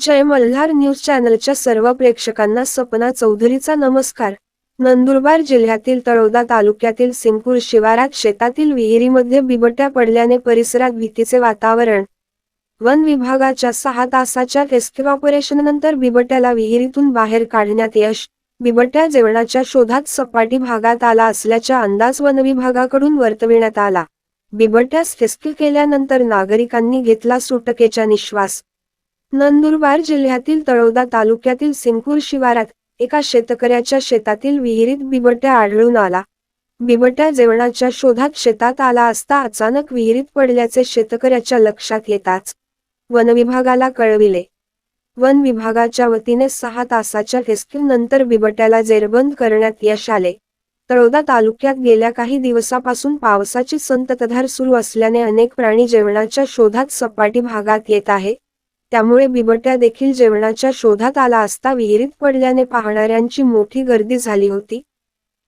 जय Malhar news चॅनलच्या सर्व प्रेक्षकांना सपना चौधरीचा नमस्कार. नंदुरबार जिल्ह्यातील तळोदा तालुक्यातील सिंगपूर शिवारात शेतातील विहिरीमध्ये बिबट्या पडल्याने परिसरात भीतीचे वातावरण. वन विभागाच्या सहा तासाच्या रेस्क्यू ऑपरेशननंतर बिबट्याला विहिरीतून बाहेर काढण्यात यश. बिबट्या जेवणाच्या शोधात सपाटी भागात आला असल्याचा अंदाज वन विभागाकडून वर्तविण्यात आला. बिबट्यास रेस्क्यू केल्यानंतर नागरिकांनी घेतला सुटकेचा निश्वास. नंदुरबार जिल्ह्यातील तळोदा तालुक्यातील सिंगपूर शिवारात एका शेतकऱ्याच्या शेतातील विहिरीत बिबट्या आढळून आला. बिबट्या जेवणाच्या शोधात शेतात आला असता अचानक विहिरीत पडल्याचे शेतकऱ्याच्या लक्षात येताच वन विभागाला कळविले. वन विभागाच्या वतीने सहा तासाच्या रेस्क्यू नंतर बिबट्याला जेरबंद करण्यात यश आले. तळोदा तालुक्यात गेल्या काही दिवसापासून पावसाची संततधार सुरू असल्याने अनेक प्राणी जेवणाच्या शोधात सपाटी भागात येत आहे. त्यामुळे बिबट्या देखील जेवणाच्या शोधात आला असता विहिरीत पडल्याने पाहणाऱ्यांची मोठी गर्दी झाली होती.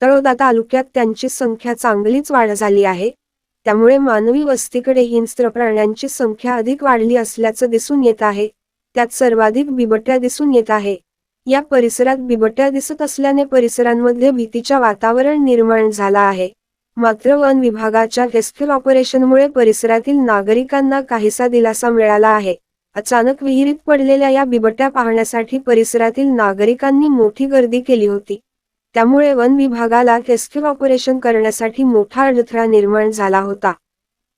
तळोदा तालुक्यात त्यांची संख्या चांगलीच वाढ झाली आहे. त्यामुळे मानवी वस्तीकडे हिंस्त्र प्राण्यांची संख्या अधिक वाढली असल्याचं दिसून येत आहे. त्यात सर्वाधिक बिबट्या दिसून येत आहे. या परिसरात बिबट्या दिसत असल्याने परिसरांमध्ये भीतीच्या वातावरण निर्माण झाला आहे. मात्र वन विभागाच्या रेस्क्यू ऑपरेशनमुळे परिसरातील नागरिकांना काहीसा दिलासा मिळाला आहे. अचानक विहिरीत पडलेल्या या बिबट्या पाहण्यासाठी परिसरातील नागरिकांनी मोठी गर्दी केली होती. त्यामुळे वन विभागाला रेस्क्यू ऑपरेशन करण्यासाठी मोठा अडथळा निर्माण झाला होता.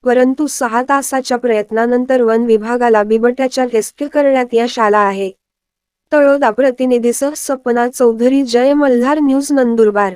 परंतु सहा तासाच्या प्रयत्नानंतर वन विभागाला बिबट्याच्या रेस्क्यू करण्यात यश आला आहे. तळोदा प्रतिनिधीसह सपना चौधरी जय मल्हार न्यूज नंदुरबार.